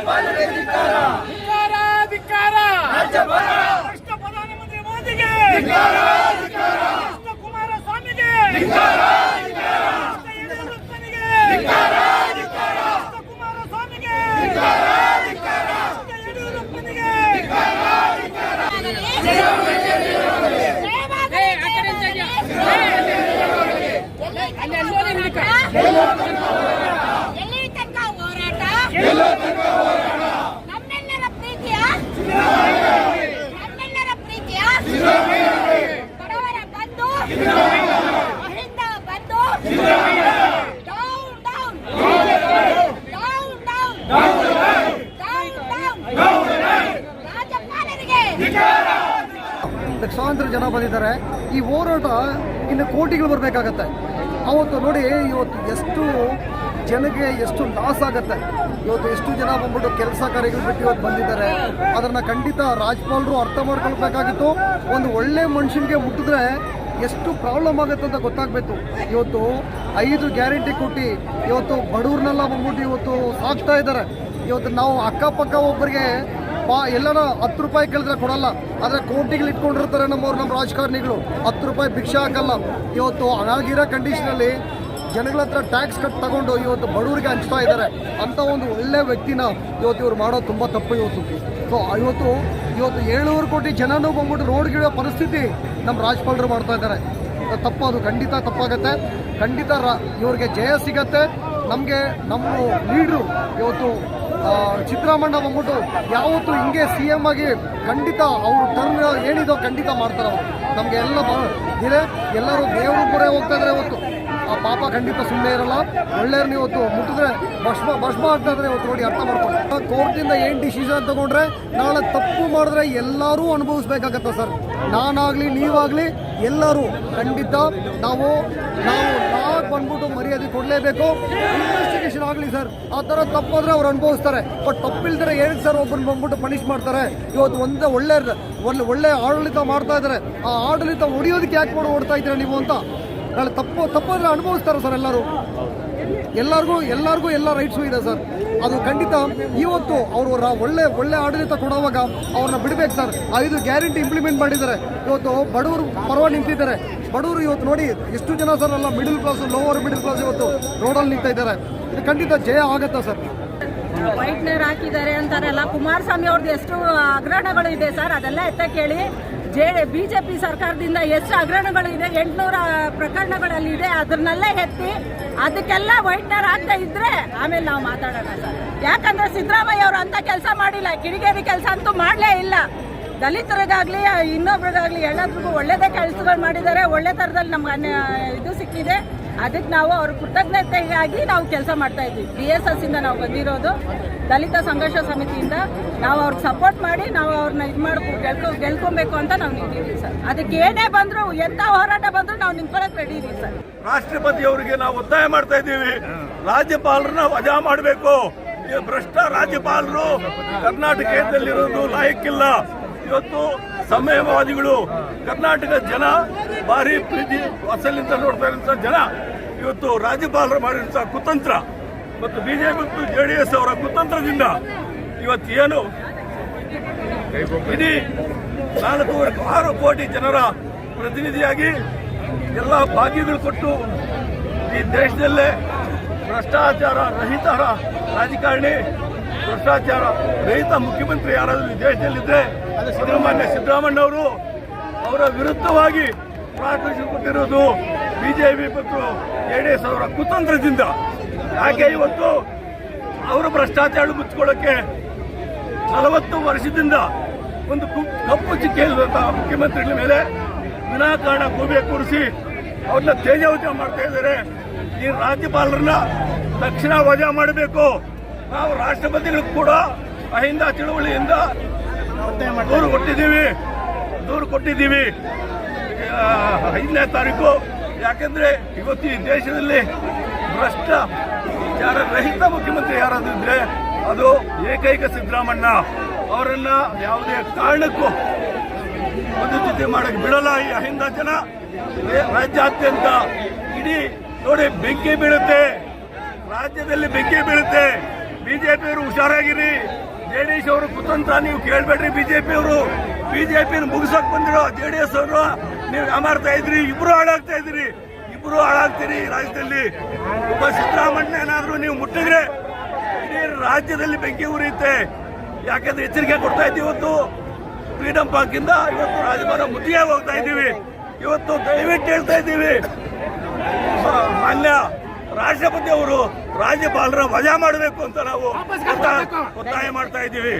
ಧಿಕ್ಕಾರ ಧಿಕ್ಕಾರ ಭ್ರಷ್ಟ ಪ್ರಧಾನಮಂತ್ರಿ ಮೋದಿಗೆ. ಭ್ರಷ್ಟ ಕುಮಾರಸ್ವಾಮಿಗೆ ಭ್ರಷ್ಟ ಯಡಿಯೂರಪ್ಪನಿಗೆ ಭ್ರಷ್ಟ ಕುಮಾರಸ್ವಾಮಿಗೆ ಭ್ರಷ್ಟ ಯಡಿಯೂರಪ್ಪನಿಗೆ ಎಲ್ಲಿ ಲಕ್ಷಾಂತರ ಜನ ಬಂದಿದ್ದಾರೆ. ಈ ಹೋರಾಟ ಇನ್ನು ಕೋಟಿಗಳು ಬರಬೇಕಾಗತ್ತೆ. ಅವತ್ತು ನೋಡಿ ಇವತ್ತು ಎಷ್ಟು ಜನಕ್ಕೆ ಎಷ್ಟು ಲಾಸ್ ಆಗುತ್ತೆ. ಇವತ್ತು ಎಷ್ಟು ಜನ ಬಂದ್ಬಿಟ್ಟು ಕೆಲಸ ಕಾರ್ಯಗಳು ಬಿಟ್ಟು ಇವತ್ತು ಬಂದಿದ್ದಾರೆ. ಅದನ್ನು ಖಂಡಿತ ರಾಜ್ಪಾಲರು ಅರ್ಥ ಮಾಡ್ಕೊಳ್ಬೇಕಾಗಿತ್ತು. ಒಂದು ಒಳ್ಳೆ ಮನುಷ್ಯನಿಗೆ ಮುಟ್ಟಿದ್ರೆ ಎಷ್ಟು ಪ್ರಾಬ್ಲಮ್ ಆಗುತ್ತೆ ಅಂತ ಗೊತ್ತಾಗಬೇಕು. ಇವತ್ತು ಐದು ಗ್ಯಾರಂಟಿ ಕೊಟ್ಟು ಇವತ್ತು ಬಡವ್ರನ್ನೆಲ್ಲ ಬಂದ್ಬಿಟ್ಟು ಇವತ್ತು ಸಾಕ್ತಾ ಇದ್ದಾರೆ. ಇವತ್ತು ನಾವು ಅಕ್ಕಪಕ್ಕ ಒಬ್ಬರಿಗೆ ಪಾ ಎಲ್ಲಾರ ಹತ್ತು ರೂಪಾಯಿ ಕೇಳಿದ್ರೆ ಕೊಡಲ್ಲ. ಆದರೆ ಕೋಟಿಗಳು ಇಟ್ಕೊಂಡಿರ್ತಾರೆ ನಮ್ಮವ್ರು ನಮ್ಮ ರಾಜಕಾರಣಿಗಳು. ಹತ್ತು ರೂಪಾಯಿ ಭಿಕ್ಷೆ ಹಾಕಲ್ಲ. ಇವತ್ತು ಅನಾಗಿರೋ ಕಂಡೀಷನಲ್ಲಿ ಜನಗಳ ಹತ್ರ ಟ್ಯಾಕ್ಸ್ ಕಟ್ ತಗೊಂಡು ಇವತ್ತು ಬಡವರಿಗೆ ಹಂಚ್ತಾ ಇದ್ದಾರೆ ಅಂತ ಒಂದು ಒಳ್ಳೆ ವ್ಯಕ್ತಿನ ಇವತ್ತು ಇವ್ರು ಮಾಡೋದು ತುಂಬ ತಪ್ಪು ಇವತ್ತು. ಸೊ ಇವತ್ತು ಇವತ್ತು ಏಳುನೂರು ಕೋಟಿ ಜನನೂ ಬಂದ್ಬಿಟ್ಟು ರೋಡ್ಗಿಡೋ ಪರಿಸ್ಥಿತಿ ನಮ್ಮ ರಾಜ್ಪಾಲರು ಮಾಡ್ತಾ ಇದ್ದಾರೆ. ತಪ್ಪು ಅದು ಖಂಡಿತ ತಪ್ಪಾಗತ್ತೆ. ಖಂಡಿತ ರಾ, ಇವ್ರಿಗೆ ಜಯ ಸಿಗತ್ತೆ. ನಮಗೆ ನಮ್ಮ ಲೀಡ್ರು ಇವತ್ತು ಚಿತ್ರಾಮಣ್ಣ ಬಂದ್ಬಿಟ್ಟು ಯಾವತ್ತು ಹಿಂಗೆ ಸಿ ಎಂ ಆಗಿ ಖಂಡಿತ ಅವರು ಟರ್ನ್ ಏನಿದೋ ಖಂಡಿತ ಮಾಡ್ತಾರೆ ಅವರು. ನಮಗೆ ಎಲ್ಲ ಇದೆ. ಎಲ್ಲರೂ ದೇವರು ಕೂಡ ಹೋಗ್ತಾ ಇದ್ದಾರೆ ಇವತ್ತು. ಆ ಪಾಪ ಖಂಡಿತ ಸುಮ್ಮನೆ ಇರಲ್ಲ. ಒಳ್ಳೆಯವ್ರನ್ನ ಇವತ್ತು ಮುಟ್ಟಿದ್ರೆ ಭಸ್ಮ ಭಸ್ಮ ಆಗ್ತಾ ಇದ್ರೆ ಇವತ್ತು ನೋಡಿ ಅರ್ಥ ಮಾಡ್ಕೊಂಡು ಕೋರ್ಟಿಂದ ಏನು ಡಿಸಿಷನ್ ತಗೊಂಡ್ರೆ ನಾಳೆ ತಪ್ಪು ಮಾಡಿದ್ರೆ ಎಲ್ಲರೂ ಅನುಭವಿಸ್ಬೇಕಾಗತ್ತೆ ಸರ್. ನಾನಾಗಲಿ, ನೀವಾಗಲಿ ಎಲ್ಲರೂ ಖಂಡಿತ ನಾವು ನಾವು ನಾಲ್ಕು ಬಂದ್ಬಿಟ್ಟು ಮರ್ಯಾದೆ ಕೊಡಲೇಬೇಕು. ಇನ್ವೆಸ್ಟಿಗೇಷನ್ ಆಗಲಿ ಸರ್. ಆ ಥರ ತಪ್ಪಾದ್ರೆ ಅವ್ರು ಅನುಭವಿಸ್ತಾರೆ. ಬಟ್ ತಪ್ಪಿಲ್ದರೆ ಏನಕ್ಕೆ ಸರ್ ಒಬ್ಬನ ಬಂದ್ಬಿಟ್ಟು ಪನಿಷ್ ಮಾಡ್ತಾರೆ? ಇವತ್ತು ಒಂದೇ ಒಳ್ಳೆ ಒಳ್ಳೆ ಆಡಳಿತ ಮಾಡ್ತಾ ಇದ್ದಾರೆ ಆ ಆಡಳಿತ ಹೊಡಿಯೋದಕ್ಕೆ ಯಾಕೆ ಮಾಡಿ ಓಡ್ತಾ ಇದ್ದೀರಾ ನೀವು ಅಂತ ನಾಳೆ ತಪ್ಪು ತಪ್ಪಾದ್ರೆ ಅನುಭವಿಸ್ತಾರೆ ಸರ್ ಎಲ್ಲರೂ. ಎಲ್ಲರಿಗೂ ಎಲ್ಲರಿಗೂ ಎಲ್ಲ ರೈಟ್ಸು ಇದೆ ಸರ್. ಅದು ಖಂಡಿತ ಇವತ್ತು ಅವರು ಒಳ್ಳೆ ಒಳ್ಳೆ ಆಡಳಿತ ಕೊಡುವಾಗ ಅವ್ರನ್ನ ಬಿಡಬೇಕು ಸರ್. ಐದು ಗ್ಯಾರಂಟಿ ಇಂಪ್ಲಿಮೆಂಟ್ ಮಾಡಿದ್ದಾರೆ. ಇವತ್ತು ಬಡವರು ಪರವಾಗಿ ನಿಂತಿದ್ದಾರೆ. ಬಡವರು ಇವತ್ತು ನೋಡಿ, ಎಷ್ಟು ಜನ ಸರ್ ಎಲ್ಲ middle class lower middle class ಇವತ್ತು ರೋಡಲ್ಲಿ ನಿಂತ ಇದ್ದಾರೆ. ಇದು ಖಂಡಿತ ಜಯ ಆಗತ್ತಾ ಸರ್. ವೈಟ್ನರ್ ಹಾಕಿದ್ದಾರೆ ಅಂತಾರಲ್ಲ, ಕುಮಾರಸ್ವಾಮಿ ಅವ್ರದ್ದು ಎಷ್ಟು ಅಗ್ರಣಗಳು ಇದೆ ಸರ್? ಅದೆಲ್ಲ ಎತ್ತ ಕೇಳಿ. ಜೆ ಬಿಜೆಪಿ ಸರ್ಕಾರದಿಂದ ಎಷ್ಟು ಹಗರಣಗಳು ಇದೆ, ಎಂಟುನೂರ ಪ್ರಕರಣಗಳಲ್ಲಿ ಇದೆ ಅದನ್ನೆಲ್ಲ ಎತ್ತಿ ಅದಕ್ಕೆಲ್ಲ ವೈಟ್ನರ್ ಆಗ್ತಾ ಇದ್ರೆ ಆಮೇಲೆ ನಾವು ಮಾತಾಡೋಣ ಸರ್. ಯಾಕಂದ್ರೆ ಸಿದ್ದರಾಮಯ್ಯ ಅವರು ಅಂತ ಕೆಲಸ ಮಾಡಿಲ್ಲ, ಕಿಡಿಗೇರಿ ಕೆಲಸ ಅಂತೂ ಮಾಡಲೇ ಇಲ್ಲ. ದಲಿತರಿಗಾಗ್ಲಿ, ಇನ್ನೊಬ್ರಿಗಾಗ್ಲಿ ಎಲ್ಲರಿಗೂ ಒಳ್ಳೇದೇ ಕೆಲಸಗಳು ಮಾಡಿದ್ದಾರೆ, ಒಳ್ಳೆ ಥರದಲ್ಲಿ ನಮ್ಗೆ ಇದು ಸಿಕ್ಕಿದೆ. ಅದಕ್ಕೆ ನಾವು ಅವ್ರ ಕೃತಜ್ಞತೆಗಾಗಿ ನಾವು ಕೆಲಸ ಮಾಡ್ತಾ ಇದ್ವಿ. ಬಿ ಎಸ್ ಎಸ್ ಇಂದ ನಾವು ಬಂದಿರೋದು. ದಲಿತ ಸಂಘರ್ಷ ಸಮಿತಿಯಿಂದ ನಾವು ಅವ್ರಿಗೆ ಸಪೋರ್ಟ್ ಮಾಡಿ ನಾವು ಅವ್ರನ್ನ ಇದು ಮಾಡ್ಕೊ, ಗೆಲ್ಕೊ, ಗೆಲ್ಕೊಬೇಕು ಅಂತ ನಾವು ನಿಂತಿದ್ದೀವಿ ಸರ್. ಅದಕ್ಕೆ ಏನೇ ಬಂದ್ರು ಎಂಥ ಹೋರಾಟ ಬಂದ್ರು ನಾವು ನಿಂತ್ಕೊಳಕ್ ರೆಡಿ ಇದೀವಿ ಸರ್. ರಾಷ್ಟ್ರಪತಿ ಅವರಿಗೆ ನಾವು ಒತ್ತಾಯ ಮಾಡ್ತಾ ಇದ್ದೀವಿ. ರಾಜ್ಯಪಾಲರನ್ನ ವಜಾ ಮಾಡಬೇಕು. ಭ್ರಷ್ಟ ರಾಜ್ಯಪಾಲರು ಕರ್ನಾಟಕದಲ್ಲಿರೋದು ಲಾಯಕ್ಕಿಲ್ಲ. ಇವತ್ತು ಸಂಯಮವಾದಿಗಳು ಕರ್ನಾಟಕ ಜನ, ಭಾರಿ ಪ್ರೀತಿ ಹೊಸಲಿಂದ ನೋಡ್ತಾ ಇರುವಂತಹ ಜನ, ಇವತ್ತು ರಾಜ್ಯಪಾಲರು ಮಾಡಿರುವಂತಹ ಕುತಂತ್ರ ಮತ್ತು ಬಿಜೆಪಿ ಮತ್ತು ಜೆಡಿಎಸ್ ಅವರ ಕುತಂತ್ರದಿಂದ ಇವತ್ತು ಏನು ಇಡೀ ನಾಲ್ಕೂವರೆ ಆರು ಕೋಟಿ ಜನರ ಪ್ರತಿನಿಧಿಯಾಗಿ ಎಲ್ಲ ಭಾಗ್ಯಗಳು ಕೊಟ್ಟು ಈ ದೇಶದಲ್ಲೇ ಭ್ರಷ್ಟಾಚಾರ ರಹಿತರ ರಾಜಕಾರಣಿ ಭ್ರಷ್ಟಾಚಾರ ರೈತ ಮುಖ್ಯಮಂತ್ರಿ ಯಾರಾದರೂ ದೇಶದಲ್ಲಿದ್ದರೆ ಸಿದ್ದರಾಮಯ್ಯ ಸಿದ್ದರಾಮಯ್ಯ ಅವರು ಅವರ ವಿರುದ್ಧವಾಗಿ ಪ್ರಾರ್ಥಿಸಿಕೊಟ್ಟಿರೋದು ಬಿಜೆಪಿ ಮತ್ತು ಜೆಡಿಎಸ್ ಅವರ ಕುತಂತ್ರದಿಂದ. ಹಾಗೆ ಇವತ್ತು ಅವರು ಭ್ರಷ್ಟಾಚಾರ ಮುಚ್ಚಿಕೊಳ್ಳೋಕೆ ನಲವತ್ತು ವರ್ಷದಿಂದ ಒಂದು ಕಪ್ಪು ಚಿಕ್ಕೆ ಮುಖ್ಯಮಂತ್ರಿಗಳ ಮೇಲೆ ವಿನಾಕಾರಣ ಗೋಬೆ ಕೂರಿಸಿ ಅವ್ರನ್ನ ತೇಜಾವಜ ಮಾಡ್ತಾ ಇದ್ದಾರೆ. ಈ ರಾಜ್ಯಪಾಲರನ್ನ ತಕ್ಷಣ ವಜಾ ಮಾಡಬೇಕು. ನಾವು ರಾಷ್ಟ್ರಪತಿಗಳು ಕೂಡ ಅಹಿಂದ ತಿಳುವಳಿಯಿಂದ ದೂರು ಕೊಟ್ಟಿದ್ದೀವಿ. ದೂರು ಕೊಟ್ಟಿದ್ದೀವಿ. ಐದನೇ ತಾರೀಕು. ಯಾಕೆಂದ್ರೆ ಇವತ್ತು ಈ ದೇಶದಲ್ಲಿ ಭ್ರಷ್ಟಾಚಾರ ರಹಿತ ಮುಖ್ಯಮಂತ್ರಿ ಯಾರಾದ್ರೂ ಇದ್ರೆ ಅದು ಏಕೈಕ ಸಿದ್ದರಾಮಣ್ಣ. ಅವರನ್ನ ಯಾವುದೇ ಕಾರಣಕ್ಕೂ ಒಂದು ಜೊತೆ ಮಾಡಕ್ಕೆ ಬಿಡಲ್ಲ ಈ ಅಹಿಂದ ಜನ. ರಾಜ್ಯಾದ್ಯಂತ ಇಡೀ ನೋಡಿ ಬೆಂಕಿ ಬೀಳುತ್ತೆ. ರಾಜ್ಯದಲ್ಲಿ ಬೆಂಕಿ ಬೀಳುತ್ತೆ. ಬಿಜೆಪಿಯವರು ಹುಷಾರಾಗಿರಿ. ಜೆ ಡಿ ಎಸ್ ಅವರು ಕುತಂತ್ರ, ನೀವು ಕೇಳ್ಬೇಡ್ರಿ ಬಿಜೆಪಿ ಅವರು ಬಿಜೆಪಿ ಮುಗಿಸಕ್ ಬಂದಿರೋ ಜೆ ಡಿ ಎಸ್ ಅವರು, ನೀವು ಯಾಮಾರ್ತಾ ಇದ್ರಿ? ಇಬ್ರು ಹಾಳಾಗ್ತಾ ಇದ್ರಿ. ಇಬ್ರು ಹಾಳಾಗ್ತೀರಿ ರಾಜ್ಯದಲ್ಲಿ. ಒಬ್ಬ ಸಿದ್ದರಾಮಯ್ಯ ಏನಾದರೂ ನೀವು ಮುಟ್ಟಿದ್ರೆ ಇಡೀ ರಾಜ್ಯದಲ್ಲಿ ಬೆಂಕಿ ಉರಿಯುತ್ತೆ. ಯಾಕಂದ್ರೆ ಎಚ್ಚರಿಕೆ ಕೊಡ್ತಾ ಇದ್ದೀವಿ ಇವತ್ತು. ಫ್ರೀಡಮ್ ಪಾರ್ಕ್ ಇಂದ ಇವತ್ತು ರಾಜಭವನ ಮುತ್ತಿಗೆ ಹೋಗ್ತಾ ಇದ್ದೀವಿ. ಇವತ್ತು ದಯವಿಟ್ಟು ಹೇಳ್ತಾ ಇದ್ದೀವಿ. ರಾಷ್ಟ್ರಪತಿ ಅವರು ರಾಜ್ಯಪಾಲರ ವಜಾ ಮಾಡಬೇಕು ಅಂತ ನಾವು ಒತ್ತಾಯ ಒತ್ತಾಯ ಮಾಡ್ತಾ ಇದ್ದೀವಿ.